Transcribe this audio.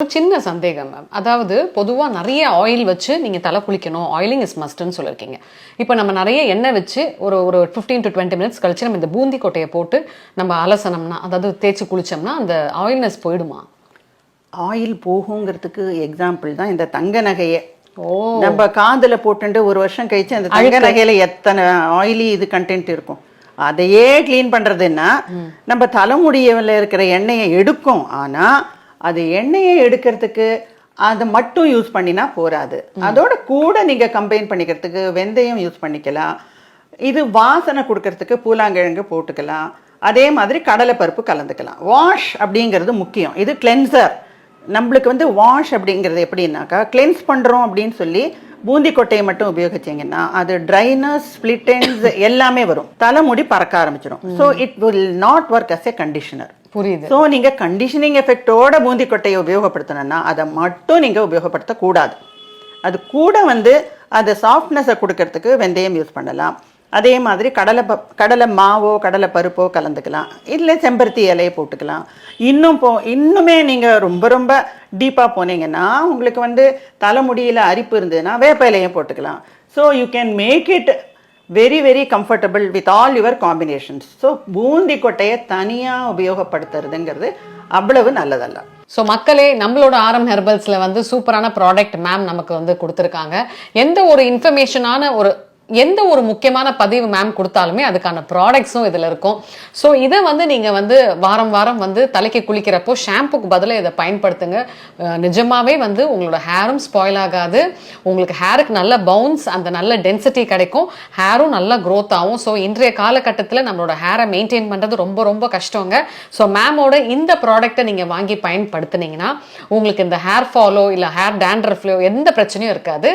ஒரு சின்ன சந்தேகம் மேம் அதாவது பொதுவாக நிறைய ஆயில் வச்சு நீங்கள் தலை குளிக்கணும். ஆயிலிங் இஸ் மஸ்ட்னு சொல்லியிருக்கீங்க இப்போ நம்ம நிறைய எண்ணெய் வச்சு ஒரு ஒரு ஃபிஃப்டீன் டு டுவெண்ட்டி மினிட்ஸ் கழிச்சு நம்ம இந்த பூந்தி கொட்டையை போட்டு நம்ம அலசனம்னா அதாவது தேய்ச்சி குளிச்சோம்னா அந்த ஆயில்னஸ் போயிடுமா? ஆயில் போகுங்கிறதுக்கு எக்ஸாம்பிள் தான் இந்த தங்க நகையே. ஓ. நம்ம காதுல போட்டுட்டு ஒரு வருஷம் கழிச்சு அந்த தங்க நகையில எத்தனை ஆயிலி இது கண்டென்ட் இருக்கும். அதையே க்ளீன் பண்றதுன்னா நம்ம தலைமுடியில இருக்கிற எண்ணெயை எடுக்கும். ஆனா அது எண்ணெயை எடுக்கிறதுக்கு அதை மட்டும் யூஸ் பண்ணினா போராது அதோட கூட நீங்க கம்பைன் பண்ணிக்கிறதுக்கு வெந்தயம் யூஸ் பண்ணிக்கலாம். இது வாசனை கொடுக்கறதுக்கு பூலாங்கிழங்கு போட்டுக்கலாம். அதே மாதிரி கடலைப்பருப்பு கலந்துக்கலாம். வாஷ் அப்படிங்கிறது முக்கியம். இது கிளென்சர் நம்மளுக்கு வந்து வாஷ் அப்படிங்கிறது எப்படின்னாக்கா கிளென்ஸ் பண்ணுறோம் அப்படின்னு சொல்லி பூந்தி கொட்டையை மட்டும் உபயோகிச்சிங்கன்னா அது ட்ரைனஸ் ஸ்பிளிட்டன்ஸ் எல்லாமே வரும். தலைமுடி பறக்க ஆரம்பிச்சிடும் so it will not work as a conditioner புரியுது. ஸோ நீங்கள் கண்டிஷனிங் எஃபெக்டோட பூந்தி கொட்டையை உபயோகப்படுத்தணும்னா அதை மட்டும் நீங்கள் உபயோகப்படுத்தக்கூடாது. அது கூட வந்து அது சாஃப்ட்னஸை கொடுக்கறதுக்கு வெந்தயம் யூஸ் பண்ணலாம். அதே மாதிரி கடலை ப கடலை மாவோ கடலை பருப்போ கலந்துக்கலாம். இல்லை செம்பருத்தி இலையை போட்டுக்கலாம். இன்னும் போ இன்னுமே நீங்கள் ரொம்ப ரொம்ப டீப்பாக போனீங்கன்னா உங்களுக்கு வந்து தலைமுடியில் அரிப்பு இருந்ததுன்னா வேப்ப இலையை போட்டுக்கலாம். So you can make it very very comfortable with all your combinations so boondi கொட்டையை தனியாக உபயோகப்படுத்துறதுங்கிறது அவ்வளவு நல்லதல்ல. ஸோ மக்களே நம்மளோட ஆரம் ஹெர்பல்ஸில் வந்து சூப்பரான ப்ராடக்ட் மேம் நமக்கு வந்து கொடுத்துருக்காங்க. எந்த ஒரு இன்ஃபர்மேஷனான ஒரு எந்த ஒரு முக்கியமான பதிவு மேம் கொடுத்தாலுமே அதுக்கான ப்ராடக்ட்ஸும் இதில் இருக்கும். ஸோ இதை வந்து நீங்கள் வந்து வாரம் வாரம் வந்து தலைக்கு குளிக்கிறப்போ ஷாம்புக்கு பதிலாக இதை பயன்படுத்துங்க. நிஜமாகவே நிஜமாவே வந்து உங்களோட ஹேரும் ஸ்பாயில் ஆகாது. உங்களுக்கு ஹேருக்கு நல்ல பவுன்ஸ் அந்த நல்ல டென்சிட்டி கிடைக்கும். ஹேரும் நல்லா க்ரோத் ஆகும். ஸோ இன்றைய காலகட்டத்தில் நம்மளோட ஹேரை மெயின்டைன் பண்ணுறது ரொம்ப ரொம்ப கஷ்டங்க. ஸோ மேமோட இந்த ப்ராடக்ட்டை நீங்கள் வாங்கி பயன்படுத்துனீங்கன்னா உங்களுக்கு இந்த ஹேர் ஃபாலோ இல்லை ஹேர் டேண்ட்ரஃப்லோ எந்த பிரச்சனையும் இருக்காது.